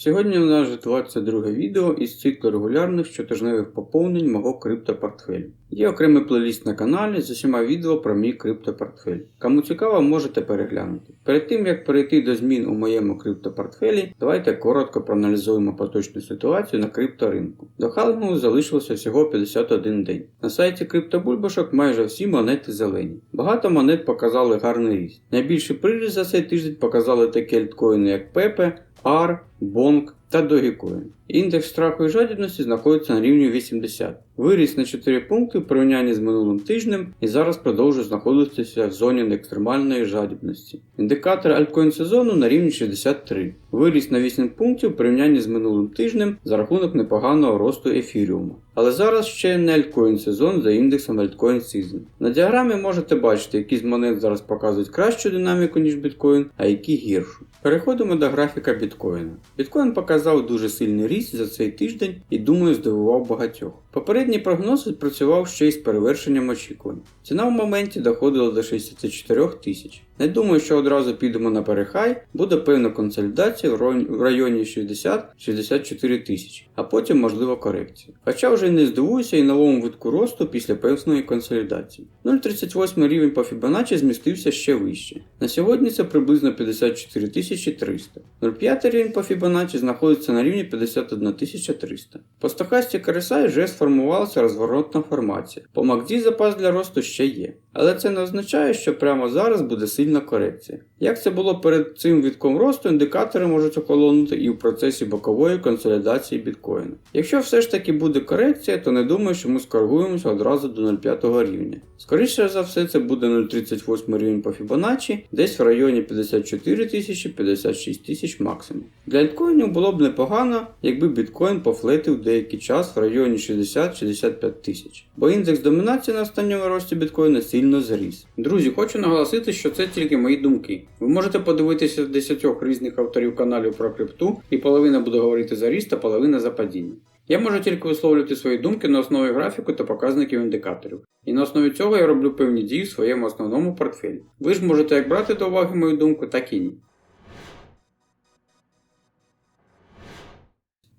Сьогодні у нас вже 22 відео із циклу регулярних щотижневих поповнень мого криптопортфелю. Є окремий плейліст на каналі з усіма відео про мій криптопортфель. Кому цікаво, можете переглянути. Перед тим як перейти до змін у моєму криптопортфелі, давайте коротко проаналізуємо поточну ситуацію на крипторинку. До халвінгу залишилося всього 51 день. На сайті криптобульбашок майже всі монети зелені. Багато монет показали гарний ріст. Найбільший приріст за цей тиждень показали такі альткоїни, як Pepe, AR, Bonk та Dogecoin. Індекс страху і жадібності знаходиться на рівні 80. Виріс на 4 пункти в порівнянні з минулим тижнем і зараз продовжує знаходитися в зоні екстремальної жадібності. Індикатор альткоін сезону на рівні 63. Виріс на 8 пунктів в порівнянні з минулим тижнем за рахунок непоганого росту ефіріуму. Але зараз ще не альткоін сезон за індексом Altcoin Season. На діаграмі можете бачити, які з монет зараз показують кращу динаміку, ніж біткоін, а які гіршу. Переходимо до графіка біткоїна. Біткоін показав дуже сильний ріст за цей тиждень і думаю здивував багатьох. Попередній прогноз відпрацював ще й з перевершенням очікувань. Ціна в моменті доходила до 64 тисяч. Не думаю, що одразу підемо на перехай, буде певна консолідація в районі- 60-64 тисячі, а потім можливо корекція. Хоча вже не здивуюся і новому витку росту після певної консолідації. 0,38 рівень по Fibonacci змістився ще вище. На сьогодні це приблизно 54 300. 0,5 рівень по Fibonacci знаходиться на рівні 51 300. По стохасті RSI вже сформувалася розворотна формація. По MACD запас для росту ще є. Але це не означає, що прямо зараз буде сильна корекція. Як це було перед цим вітком росту, індикатори можуть охолонути і в процесі бокової консолідації біткоїна. Якщо все ж таки буде корекція, то не думаю, що ми скоригуємося одразу до 0,5 рівня. Скоріше за все, це буде 0,38 рівень по Fibonacci, десь в районі 54 тисячі 56 тисяч максимум. Для альткоїнів було б непогано, якби біткоін пофлетив деякий час в районі 60-65 тисяч, бо індекс домінації на останньому рості біткоїна сильно зріс. Друзі, хочу наголосити, що це тільки мої думки. Ви можете подивитися 10 різних авторів каналів про крипту, і половина буде говорити за ріст, а половина за падіння. Я можу тільки висловлювати свої думки на основі графіку та показників індикаторів. І на основі цього я роблю певні дії в своєму основному портфелі. Ви ж можете як брати до уваги мою думку, так і ні.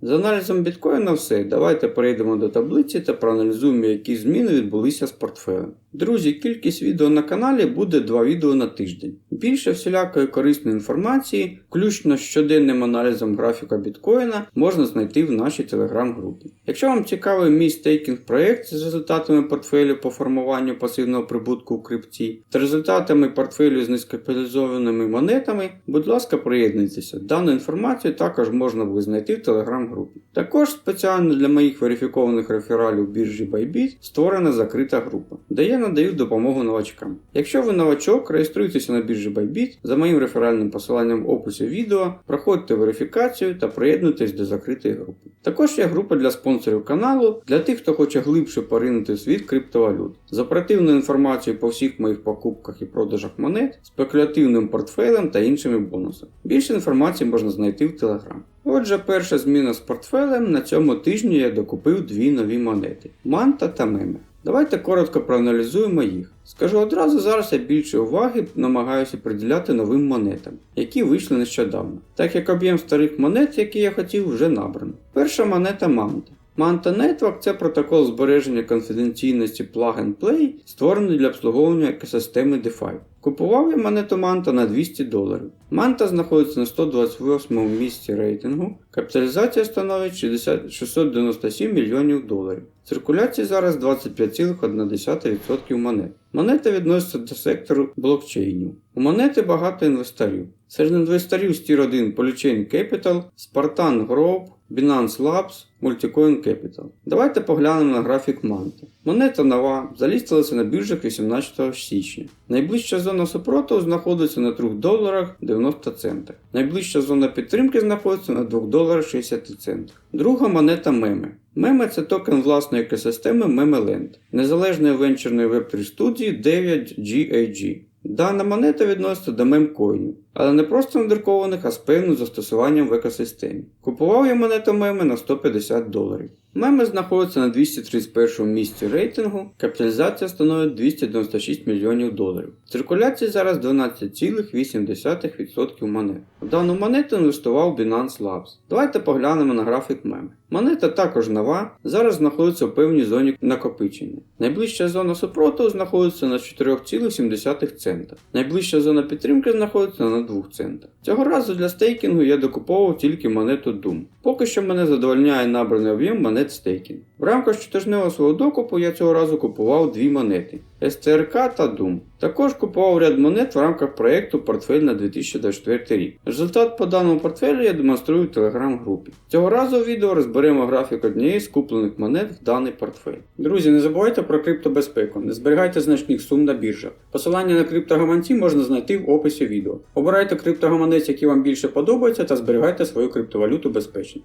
З аналізом біткоїна все. Давайте перейдемо до таблиці та проаналізуємо, які зміни відбулися з портфелем. Друзі, кількість відео на каналі буде 2 відео на тиждень. Більше всілякої корисної інформації, включно з щоденним аналізом графіка біткоїна, можна знайти в нашій телеграм-групі. Якщо вам цікавий мій стейкінг проєкт з результатами портфелю по формуванню пасивного прибутку у крипті та результатами портфелю з низькокапіталізованими монетами, будь ласка, приєднуйтеся. Дану інформацію також можна буде знайти в телеграм-групі. Також спеціально для моїх верифікованих рефералів біржі Bybit створена закрита група, де я надаю допомогу новачкам. Якщо ви новачок, реєструйтеся на біржі Bybit за моїм реферальним посиланням в описі відео, проходьте верифікацію та приєднуйтесь до закритої групи. Також є група для спонсорів каналу, для тих, хто хоче глибше поринути світ криптовалют, з оперативною інформацією по всіх моїх покупках і продажах монет, спекулятивним портфелем та іншими бонусами. Більше інформації можна знайти в Telegram. Отже, перша зміна з портфелем на цьому тижні я докупив дві нові монети Манта та Меме. Давайте коротко проаналізуємо їх. Скажу одразу, зараз я більше уваги намагаюся приділяти новим монетам, які вийшли нещодавно, так як об'єм старих монет, які я хотів, вже набрано. Перша монета Манта. Manta Network це протокол збереження конфіденційності Plug and Play, створений для обслуговування екосистеми DeFi. Купував я монету Манта на 200 доларів. Манта знаходиться на 128 місці рейтингу, капіталізація становить 60 697 мільйонів доларів. Циркуляції зараз 25,1% монет. Монета відноситься до сектору блокчейнів. У монети багато інвесторів. Серед інвесторів Tier 1 Polychain Capital, Spartan Group, Binance Labs, Multicoin Capital. Давайте поглянемо на графік Манта. Монета нова, залістилася на біржах 18 січня. Найближча зона супротиву знаходиться на 3 доларах 90 центах. Найближча зона підтримки знаходиться на 2 доларах 60 центах. Друга монета Меме. Меме це токен власної екосистеми Memeland, незалежної венчурної веб 3 студії 9GAG. Дана монета відноситься до мемкоїнів. Але не просто надрукованих, а з певним застосуванням в екосистемі. Купував я монету меми на 150 доларів. Меми знаходиться на 231 місці рейтингу, капіталізація становить 296 мільйонів доларів. В циркуляції зараз 12,8% монет. В дану монету інвестував Binance Labs. Давайте поглянемо на графік меми. Монета також нова, зараз знаходиться у певній зоні накопичення. Найближча зона супротиву знаходиться на 4,7 цента. Найближча зона підтримки знаходиться на 2 цента. Цього разу для стейкінгу я докуповував тільки монету Doom. Поки що мене задовольняє набраний об'єм монет стейкінг. В рамках щотижневого свого докупу я цього разу купував дві монети SCRK та Doom. Також купував ряд монет в рамках проєкту Портфель на 2024 рік. Результат по даному портфелю я демонструю в телеграм-групі. Цього разу в відео розберемо графік однієї з куплених монет в даний портфель. Друзі, не забувайте про криптобезпеку, не зберігайте значних сум на біржах. Посилання на криптогаманці можна знайти в описі відео. Обирайте криптогаманець, який вам більше подобається, та зберігайте свою криптовалюту безпечно.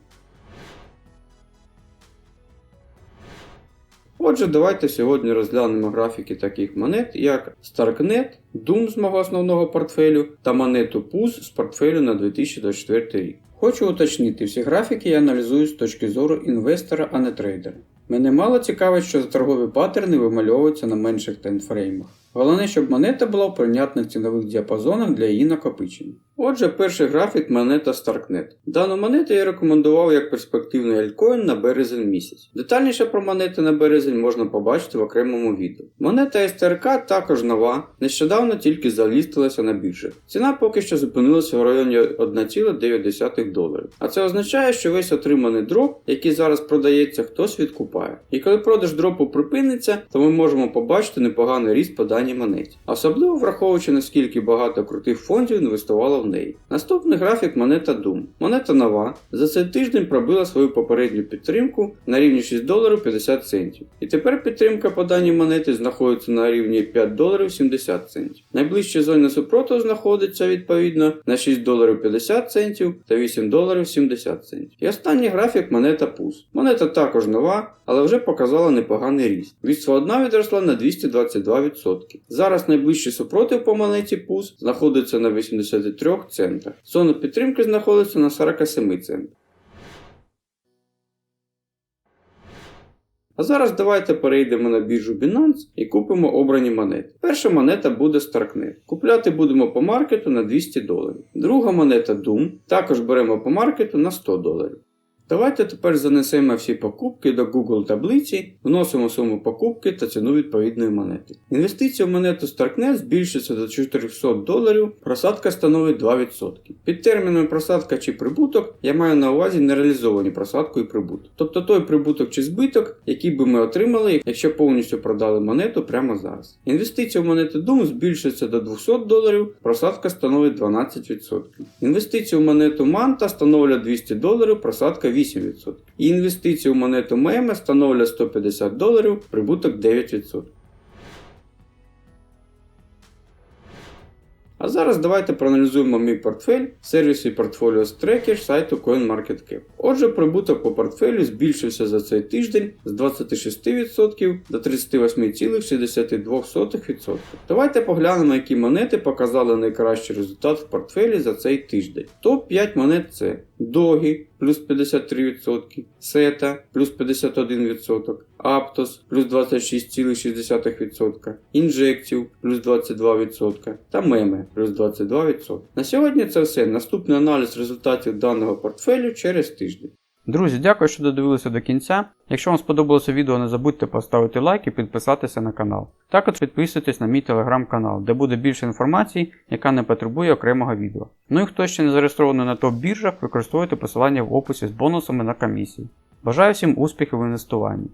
Отже, давайте сьогодні розглянемо графіки таких монет, як Starknet, Doom з мого основного портфелю та монету PUS з портфелю на 2024 рік. Хочу уточнити, всі графіки я аналізую з точки зору інвестора, а не трейдера. Мене мало цікавить, що торгові паттерни вимальовуються на менших таймфреймах. Головне, щоб монета була в прийнятних цінових діапазонах для її накопичення. Отже, перший графік монета Starknet. Дану монету я рекомендував як перспективний альткоін на березень місяць. Детальніше про монети на березень можна побачити в окремому відео. Монета STRK також нова, нещодавно тільки залістилася на біржах. Ціна поки що зупинилася в районі 1,9 доларів. А це означає, що весь отриманий дроп, який зараз продається, хтось відкупає. І коли продаж дропу припиниться, то ми можемо побачити непоганий ріст по даній монеті. Особливо враховуючи наскільки багато крутих фондів інвестувало в неї. Наступний графік монета Doom. Монета нова. За цей тиждень пробила свою попередню підтримку на рівні 6 доларів 50 центів. І тепер підтримка по даній монеті знаходиться на рівні 5 доларів 70 центів. Найближча зона супротиву знаходиться відповідно на 6 доларів 50 центів та 8 доларів 70 центів. І останній графік монета PUS. Монета також нова, але вже показала непоганий ріст. Від свого відросла на 222%. Зараз найближчий супротив по монеті PUS знаходиться на 83 центах. Зона підтримки знаходиться на 47 центах. А зараз давайте перейдемо на біржу Binance і купимо обрані монети. Перша монета буде Starknet. Купляти будемо по маркету на 200 доларів. Друга монета Doom також беремо по маркету на 100 доларів. Давайте тепер занесемо всі покупки до Google таблиці, вносимо суму покупки та ціну відповідної монети. Інвестиція в монету Starknet збільшиться до 400 доларів, просадка становить 2%. Під термінами просадка чи прибуток я маю на увазі нереалізовані просадку і прибуток. Тобто той прибуток чи збиток, який би ми отримали, якщо повністю продали монету прямо зараз. Інвестиція в монету Doom збільшиться до 200 доларів, просадка становить 12%. Інвестиція в монету Manta становлять 200 доларів, просадка 8%. І інвестиції в монету Меме становлять 150 доларів, прибуток 9%. А зараз давайте проаналізуємо мій портфель в сервісі Portfolios Tracker сайту CoinMarketCap. Отже, прибуток по портфелю збільшився за цей тиждень з 26% до 38,62%. Давайте поглянемо, які монети показали найкращий результат в портфелі за цей тиждень. Топ-5 монет це Dogi плюс 53%, SETA плюс 51%, Aptos плюс 26,6%, Injective плюс 22% та Meme плюс 22%. На сьогодні це все. Наступний аналіз результатів даного портфелю через тиждень. Друзі, дякую, що додивилися до кінця. Якщо вам сподобалося відео, не забудьте поставити лайк і підписатися на канал. Також підписуйтесь на мій телеграм-канал, де буде більше інформації, яка не потребує окремого відео. Ну і хто ще не зареєстрований на топ-біржах, використовуйте посилання в описі з бонусами на комісії. Бажаю всім успіхів в інвестуванні.